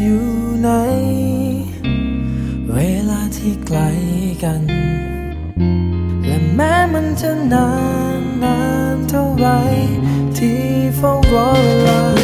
อยู่ไหน เวลาที่ไกลกัน และแม้มันจะนานนานเท่าไรที่เฝ้ารอเวลา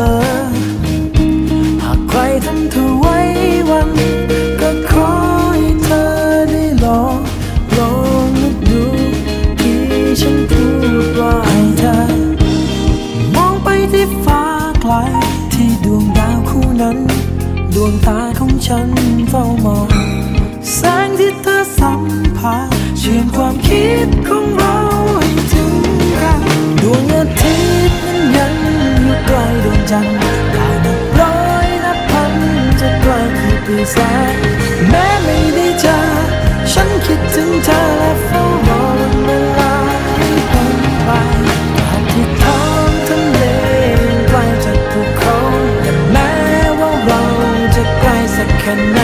ลอ หากใครทำเธอไว้วัน ก็ขอให้เธอได้ลองลองนึกดูที่ฉันพูดว่าให้เธอ มองไปที่ฟ้าไกลที่ดวงดาวคู่นั้น ดวงตาของฉันเฝ้ามอง แสงที่เธอสัมผัสเชื่อมความคิดของเราให้ถึงกันดวงอาทิตย์ จันทร์ดาวนับร้อยนับพันจะกลกี่ปีแสนแม้ไม่ได้เจอฉันคิดถึงเธอและเฝ้ารอวันเวลาให้พ้นไปตราที่ท้องทะเลยังไกลจากภูเขาและแม้ว่าเราจะไกลสักแค่ไหน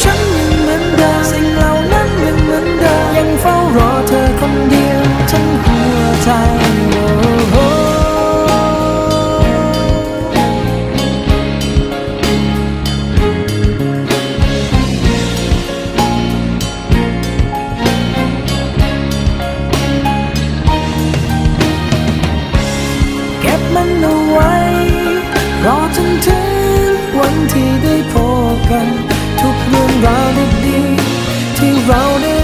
ฉันยังเหมือนเดิมสิ่งเหล่านั้นยังเหมือนเดิมยังเฝ้ารอเธอคนเดียวทั้งหัวใจ เรื่องราวดีที่เราได้